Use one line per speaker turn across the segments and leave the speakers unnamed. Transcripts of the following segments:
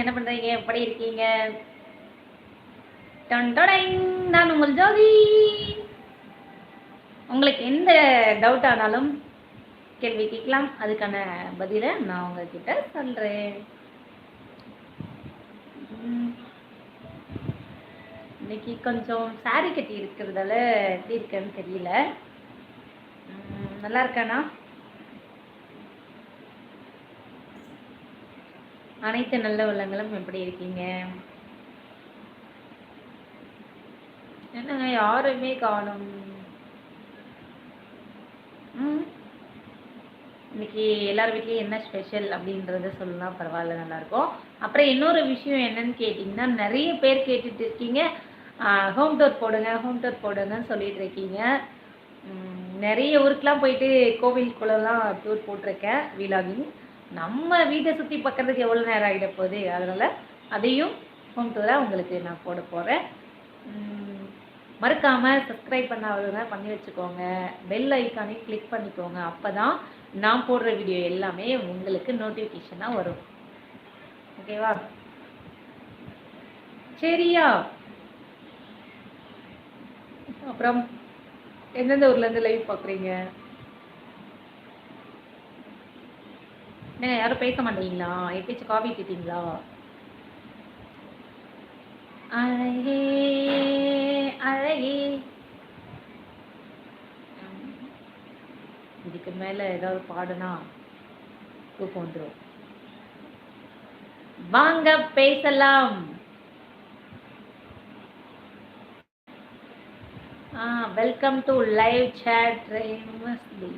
என்ன பண்றீங்க எப்படி இருக்கீங்க? நான் உங்கள் ஜோதி. உங்களுக்கு எந்த டவுட் ஆனாலும் கேள்வி கேட்கலாம். அதுக்கான பதிலை நான் உங்ககிட்ட சொல்றேன். இன்னைக்கு கொஞ்சம் சாரி கட்டி இருக்கிறதால எப்படி இருக்கேன்னு தெரியல. நல்லா இருக்கானா? அனைத்து நல்ல உள்ளங்களும் எப்படி இருக்கீங்க? என்னங்க யாருமே காணும். இன்னைக்கு எல்லார் வீட்லேயும் என்ன ஸ்பெஷல் அப்படின்றத சொல்லலாம் பரவாயில்ல நல்லா இருக்கும் அப்புறம் இன்னொரு விஷயம் என்னன்னு கேட்டிங்கன்னா நிறைய பேர் கேட்டுட்டு இருக்கீங்க. ஹோம் டோர் போடுங்க ஹோம் டோர் போடுங்கன்னு சொல்லிட்டு இருக்கீங்க. நிறைய ஊருக்குலாம் போயிட்டு கோவிலுக்குள்ளெல்லாம் டூர் போட்டிருக்கேன் வீலாகிங் நம்ம வீட்டை சுற்றி பார்க்கறதுக்கு எவ்வளோ நேரம் ஆகிட போகுது? அதனால் அதையும் ஹோம் டூராக உங்களுக்கு நான் போட போகிறேன் மறக்காமல் சப்ஸ்கிரைப் பண்ணாதவங்க பண்ணி வச்சுக்கோங்க. பெல் ஐக்கானையும் கிளிக் பண்ணிக்கோங்க. அப்போ தான் நான் போடுற வீடியோ எல்லாமே உங்களுக்கு நோட்டிஃபிகேஷனாக வரும். ஓகேவா சரியா? அப்புறம் எந்தெந்த ஊர்லேருந்து லைவ் பார்க்குறீங்க? என்ன யாரும் பேச மாட்டீங்களா? எப்பயாச்சும் காஃபி கேட்டீங்களா அழகே அழகே. இதுக்கு மேல ஏதாவது பாடுனா தூக்கம் வந்துடும் வாங்க பேசலாம். வெல்கம் டு லைவ் சேட் ரெமஸ்லி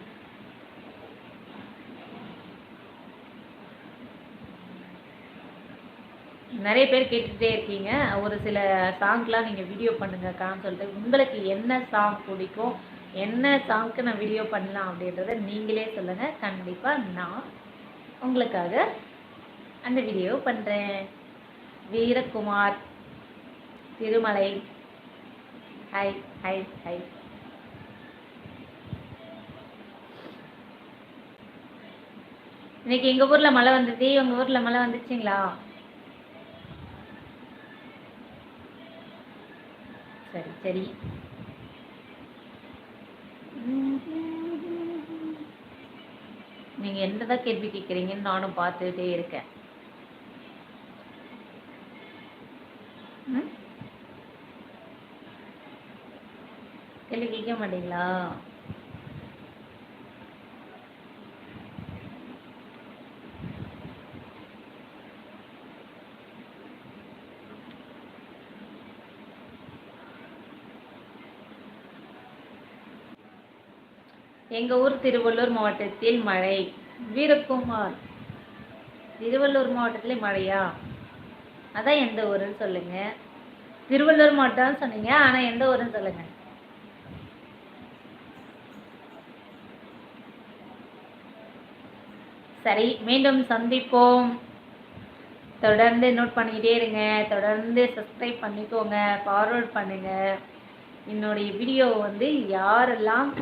நிறைய பேர் கேட்டுகிட்டே இருக்கீங்க. ஒரு சில சாங்க்லாம் நீங்கள் வீடியோ பண்ணுங்கக்கான்னு சொல்லிட்டு. உங்களுக்கு என்ன சாங் பிடிக்கும்? என்ன சாங்க்கு நான் வீடியோ பண்ணலாம் அப்படின்றத நீங்களே சொல்லுங்கள் கண்டிப்பாக நான் உங்களுக்காக அந்த வீடியோ பண்ணுறேன் Veerakumar Thirumalai. Hi hi hi இன்னைக்கு எங்கள் ஊரில் மழை வந்தது? உங்கள் ஊரில் மழை வந்துச்சுங்களா? சரி. நீங்க என்னதான் கேள்வி கேட்குறீங்கன்னு நானும் பார்த்துட்டே இருக்கேன். கேள்வி கேட்க மாட்டீங்களா? எங்க ஊர் திருவள்ளூர் மாவட்டத்தில் மழை. வீரகுமார். திருவள்ளூர் மாவட்டத்திலே மழையா? அதான் எந்த ஊருன்னு சொல்லுங்க. திருவள்ளூர் மாவட்டம்னு சொன்னீங்க ஆனா எந்த ஊருன்னு சொல்லுங்க. சரி மீண்டும் சந்திப்போம். தொடர்ந்து நோட் பண்ணிக்கிட்டே இருங்க. தொடர்ந்து சப்ஸ்கிரைப் பண்ணிக்கோங்க. ஃபார்வர்ட் பண்ணுங்க. என்னுடைய வீடியோ வந்து யாரெல்லாம்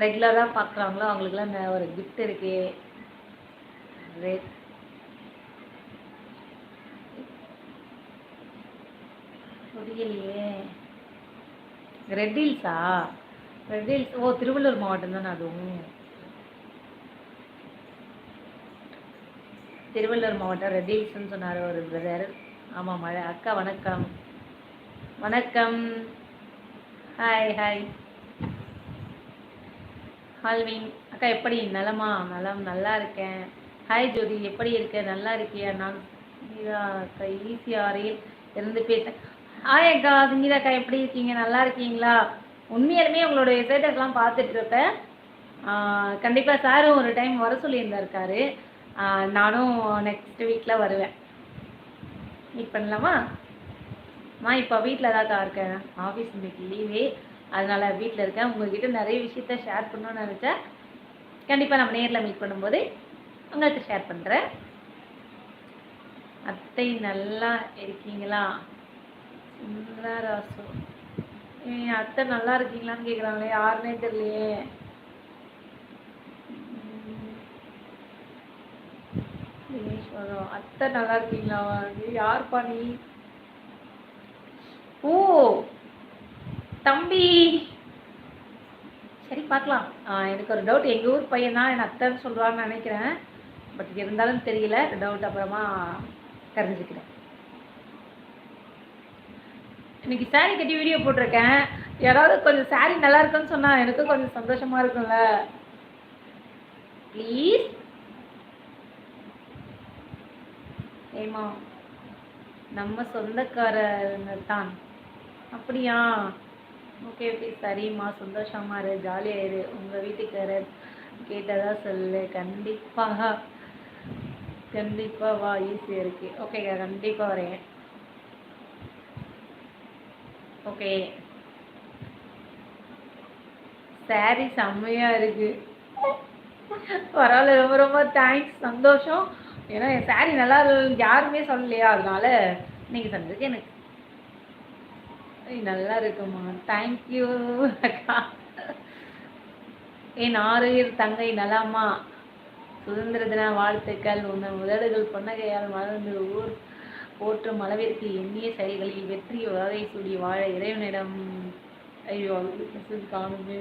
ரெகுலராக பார்க்குறாங்களோ அவங்களுக்குலாம் இந்த ஒரு கிஃப்ட் இருக்கு. ரேட் புரியலையே. ரெட் ஹில்ஸா ரெட் ஹில்ஸ் ஓ திருவள்ளூர் மாவட்டம் தானே அதுவும்? திருவள்ளூர் மாவட்டம் ரெட் ஹில்ஸ்னு சொன்னார் ஒரு பிரதர் ஆமாம் மழை. அக்கா வணக்கம். வணக்கம். ஹாய் ஹாய் ஹால்வின். அக்கா எப்படி? நலமா? நலம் நல்லா இருக்கேன். ஹாய் ஜோதி. எப்படி இருக்க? நல்லா இருக்கியா? நான் சங்கீதா அக்கா ஈசிஆரில் இருந்து பேச ஹாய் அக்கா. சங்கீதா அக்கா எப்படி இருக்கீங்க? நல்லா இருக்கீங்களா? உண்மையாலுமே உங்களோட ஸ்டேட்டஸ்லாம் பார்த்துட்டு இருப்பேன். கண்டிப்பாக சாரும் ஒரு டைம் வர சொல்லியிருந்தாருக்காரு. நானும் நெக்ஸ்ட் வீக்கில் வருவேன். மீட் பண்ணலாமா? நான் இப்போ வீட்டில் தான்க்கா இருக்கேன். ஆஃபீஸ் இன்னைக்கு லீவே அதனால் வீட்டில் இருக்கேன். உங்ககிட்ட நிறைய விஷயத்த ஷேர் பண்ணணும்னு நினச்சேன். கண்டிப்பாக நம்ம நேரில் மீட் பண்ணும்போது உங்களுக்கு ஷேர் பண்ணுறேன் அத்தை நல்லா இருக்கீங்களா? சுந்தரா ராசு. அத்தை நல்லா இருக்கீங்களான்னு கேட்குறாங்களே யாருன்னே தெரியலையே. அத்தை நல்லா இருக்கீங்களா? யார் யாருப்பா நீ? ஓ தம்பி. சரி பார்க்கலாம். எனக்கு ஒரு டவுட் எங்கள் ஊர் பையன் தான் என் அத்தைன்னு சொல்லுவான்னு நினைக்கிறேன். பட் இருந்தாலும் தெரியல. டவுட் அப்புறமா தெரிஞ்சுக்கிறேன் இன்னைக்கு சாரி கட்டி வீடியோ போட்டிருக்கேன். யாராவது கொஞ்சம் சாரி நல்லா இருக்குன்னு சொன்னா எனக்கும் கொஞ்சம் சந்தோஷமா இருக்கும்ல. ப்ளீஸ் ஏமா நம்ம சொந்தக்காரங்க தான். அப்படியா? ஓகே ஓகே சரிம்மா. சந்தோஷமா இரு. ஜாலியா இரு உங்க வீட்டுக்காரர் கேட்டதா சொல்லு. கண்டிப்பாக கண்டிப்பா வா. ஈஸியாக இருக்கு. ஓகேக்கா கண்டிப்பா வரேன். ஓகே சாரி செம்மையாக இருக்கு. பரவாயில்ல ரொம்ப ரொம்ப தேங்க்ஸ் சந்தோஷம். ஏன்னா என் சாரி நல்லா யாருமே சொல்லலையா? அதனால நீங்க சொன்னதுக்கு எனக்கு ஏய், நல்லா இருக்குமா தேங்க்யூ அக்கா. என் ஆறுயிர் தங்கை நலமா. சுதந்திர தின வாழ்த்துக்கள். உங்கள் முதடுகள் பொன்னகையால் மலர்ந்து ஊர் போற்றும் அளவிற்கு எண்ணிய செயல்களில் வெற்றி வகை சூடி வாழ இறைவனிடம். ஐயோ மெசேஜ் காணுமே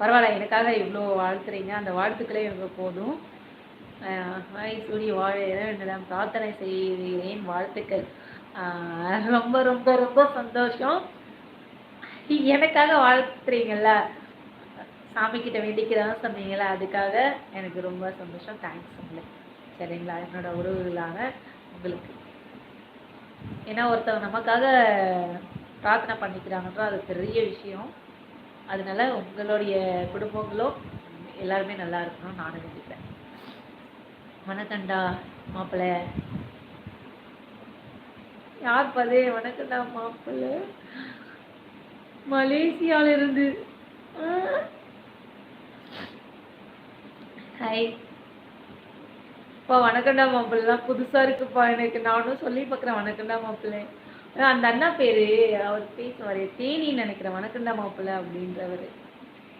பரவாயில்ல எனக்காக இவ்வளோ வாழ்த்துறீங்க. அந்த வாழ்த்துக்களே எனக்கு போதும். ஆஹ் வாய் சூடி வாழ இறைவனிடம் பிரார்த்தனை செய்கிறேன். வாழ்த்துக்கள். ரொம்ப ரொம்ப ரொம்ப சந்தோஷம். எனக்காக வாழ்த்துறீங்கல்ல? சாமி கிட்ட வேண்டிக்கிறதான் சொன்னீங்களா அதுக்காக எனக்கு ரொம்ப சந்தோஷம். தேங்க்ஸ் உங்களுக்கு சரிங்களா? என்னோட உறவுகளான உங்களுக்கு. ஏன்னா ஒருத்தவங்க நமக்காக பிரார்த்தனை பண்ணிக்கிறாங்கன்ற அது பெரிய விஷயம். அதனால உங்களுடைய குடும்பங்களும் எல்லாருமே நல்லா இருக்கணும்னு நானும் நினைக்கிறேன் வணக்கண்டா மாப்பிள்ளை யார் பதே? வணக்கம்டா மாப்பிள்ள. மலேசியால இருந்து ஹாய். இப்போ வணக்கம்டா மாப்பிள்ளலாம் புதுசா இருக்குப்பா எனக்கு. நானும் சொல்லி பார்க்குறேன் வணக்கம்டா மாப்பிள்ளை. அந்த அண்ணா பேரு. அவர் பேசுவார். தேனின்னு நினைக்கிறேன். வணக்கம்டா மாப்பிள்ளை அப்படின்றவர்.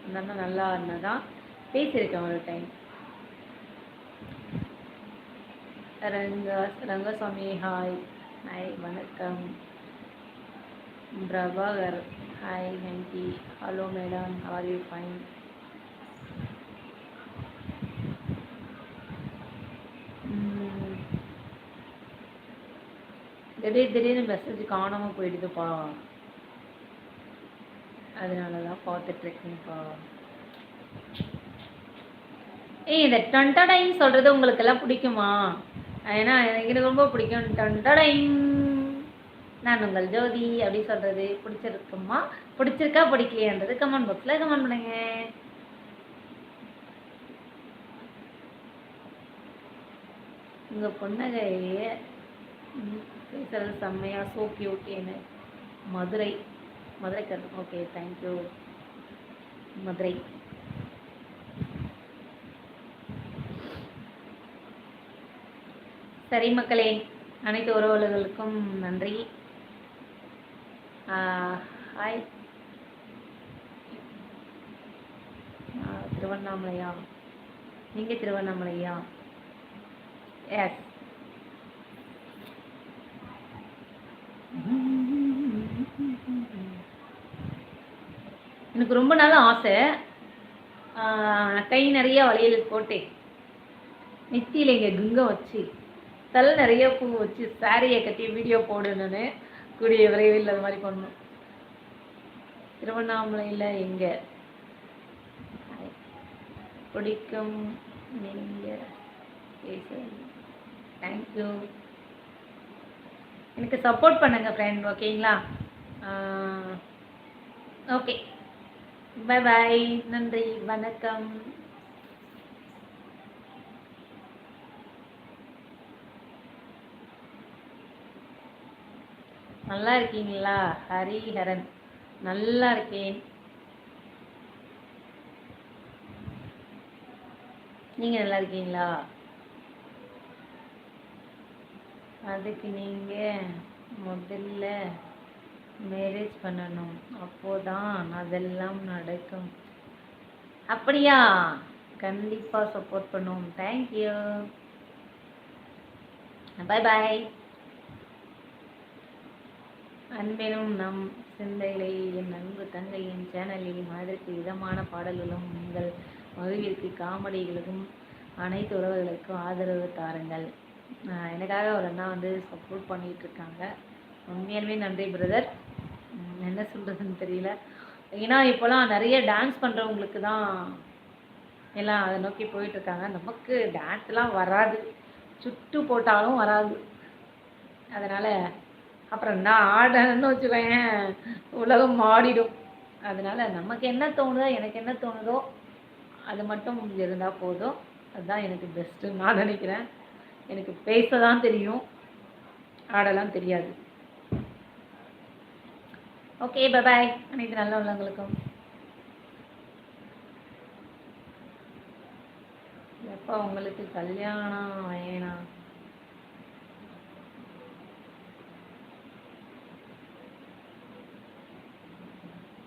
அந்த அண்ணா நல்லா அண்ணா தான் பேசியிருக்கேன் ஒரு time Ranga Rangasamy hi hi வணக்கம். Prabhakar hi ஹெங்கி hello madam are you fine திடீர் திடீர்னு மெசேஜ் காணாமல் போயிடுதுப்பா. அதனால தான் பார்த்துட்ருக்கேன்ப்பா. ஏய் இந்த டொண்டடைன்னு சொல்கிறது உங்களுக்கு எல்லாம் பிடிக்குமா? ஏன்னா எனக்கு ரொம்ப பிடிக்கும். டொண்டடைன் நான் உங்கள் ஜோதி அப்படி சொல்கிறது பிடிச்சிருக்குமா? பிடிச்சிருக்கா? பிடிக்கலையான்றது கமெண்ட் பாக்ஸில் கமெண்ட் பண்ணுங்க. உங்கள் பொண்ணகையே பேசுறது செம்மையா சோ கியூட்டேன்னு மதுரை. மதுரை கருத்து ஓகே தேங்க்யூ மதுரை. சரி மக்களே அனைத்து உறவுகளுக்கும் நன்றி. ஹாய். திருவண்ணாமலையா? நீங்கள் திருவண்ணாமலையா? எஸ் எனக்கு ரொம்ப நாள் ஆசை. கை நிறைய வளையல் போட்டு நெத்தியில் இங்கே குங்கம் வச்சு. தலை நிறைய பூ வச்சு சாரியை கட்டி வீடியோ போடணும்னு கூடிய விரைவில் அது மாதிரி பண்ணணும். திருவண்ணாமலையில் எங்கே? பிடிக்கும் நீங்கள் தேங்க்யூ எனக்கு சப்போர்ட் பண்ணுங்க ஃப்ரெண்ட் ஓகேங்களா ஓகே பை பாய் நன்றி. வணக்கம். நல்லா இருக்கீங்களா? ஹரிஹரன் நல்லா இருக்கேன். நீங்க நல்லா இருக்கீங்களா? அதுக்கு நீங்க முதல்ல மேரேஜ் பண்ணணும். அப்போதான் அதெல்லாம் நடக்கும். அப்படியா? கண்டிப்பாக சப்போர்ட் பண்ணுவோம். தேங்க்யூ பாய் பாய் அன்பெனும் நம் சிந்தைகளை என் அன்பு தங்கையின் சேனலில் மனதிற்கு இதமான பாடல்களும் உங்கள் மகிழ்விற்கு காமெடிகளுக்கும் அனைத்து உறவுகளுக்கும் ஆதரவு தாருங்கள். எனக்காக ஒரு அண்ணா வந்து சப்போர்ட் பண்ணிட்டு இருக்காங்க. உண்மையாலுமே நன்றி பிரதர் என்ன சொல்கிறதுன்னு தெரியல. ஏன்னா இப்போலாம் நிறைய டான்ஸ் பண்ணுறவங்களுக்கு தான் எல்லாம் அதை நோக்கி போயிட்டு இருக்காங்க. நமக்கு டான்ஸ்லாம் வராது. சுட்டு போட்டாலும் வராது. அதனால் அப்புறம் நான் ஆடணும்னு வச்சுக்கோயேன் உலகம் ஆடிடும் அதனால் நமக்கு என்ன தோணுதோ எனக்கு என்ன தோணுதோ அது மட்டும் இருந்தால் போதும். அதுதான் எனக்கு பெஸ்ட்டு நான் நினைக்கிறேன். எனக்கு பேச தான் தெரியும் ஆடலாம் தெரியாது. ஓகே பாய் அனைத்து நல்ல உள்ளவங்களுக்கும் எப்போ உங்களுக்கு கல்யாணம் வேணாம்